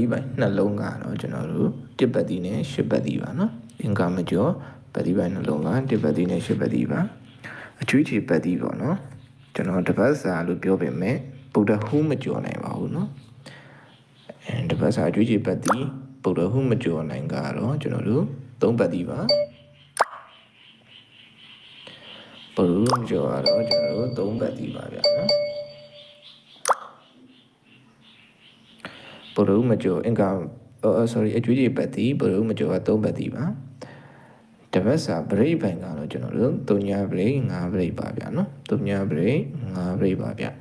ဒီပိုင်းနှလုံးကတော့ကျွန်တော်တို့တစ်ပတ်တီနဲ့ရှစ်ပတ်တီပါနော်အင်္ဂါမကျော်ပတ်တီပိုင်းနှလုံးကတစ်ပတ်တီနဲ့ရှစ်ပတ်တီပါအချွေးချေပတ်တီပေါ့နော်ကျွန်တော်တပတ်စာလို့ပြောပေမဲ့ဗုဒ္ဓဟူးမကျော်နိုင်ပါဘူးနော်အဲတပတ်စာအချွေးချေပတ်တီဗုဒ္ဓဟူးမကျော်နိုင်ကတော့ကျွန်တော်တို့သုံးပတ်တီပါဗုဒ္ဓဟူးမကျော်ကတော့ကျွန်တော်တို့သုံးပတ်တီပါဗျာနော် ဘုရုမကျော်အင်္ဂါအော် sorry အကျွေးကြီးပတ်တီဘုရုမကျော်က3ပတ်တီပါတပတ်စာဘရိတ်ပိုင်ကတော့ကျွန်တော်တို့3ညာဘရိတ်5ဘရိတ်ပါဗျာနော်3ညာဘရိတ်5ဘရိတ်ပါဗျာ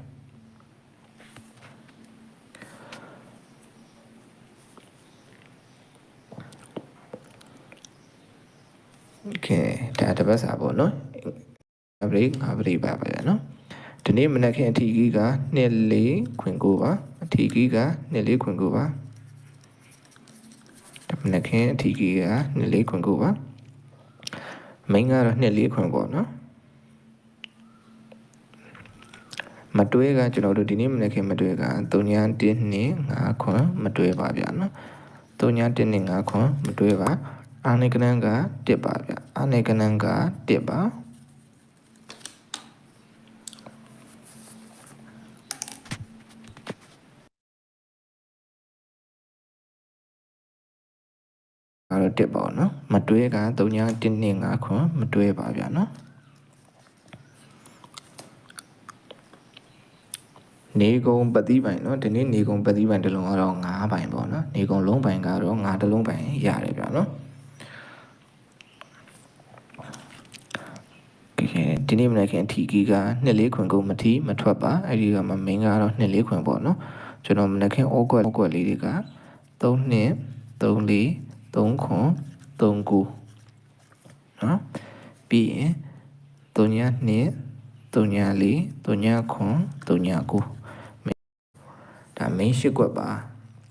โอเคဒါတပတ်စာပေါ့နော်ဘရိတ်5ဘရိတ်ပါပါဗျာနော်ဒီနေ့မနက်ခင်းအထီကြီးက2 4ခွင်9ပါအ ထီကြီးက2 4ခွင်9ပါဒါမနက်ခင်းအထီကြီးက2 4ခွင်9ပါမိန်းကတော့2 4ခွင်ပေါ့နော်မတွဲကကျွန်တော်တို့ဒီနေ့မနေ့ခင်မတွဲက3ည1နဲ့5ခွန်မတွဲပါဗျာနော်3ည1နဲ့5ခွန်မတွဲပါအာနေကနန်းက1ပါဗျာအာနေကနန်းက1ပါ ကတော့1ပေါ့နော်မတွဲက3915ခွန်မတွဲပါဗျာနော်နေကုံပတိပိုင်နော်ဒီနေ့နေကုံပတိပိုင်တစ်လုံးကတော့9ပိုင်ပေါ့နော်နေကုံလုံးပိုင်ကတော့9တစ်လုံးပိုင်ရတယ်ဗျာနော်ဒီနေ့မနက်ခင်ထီကီက2လေးခွင်ကိုမထီမထွက်ပါအဲ့ဒီကမမင်းကတော့2လေးခွင်ပေါ့နော်ကျွန်တော်မနက်ခင်အော့ကွက်အော့ကွက်လေးတွေက3နှစ်3လေး 3ခွန်3ကူနော်ပြီးရင်3ည2 3ည4 3ညခွန်3ည9ဒါ main ရှစ်ကွက်ပါ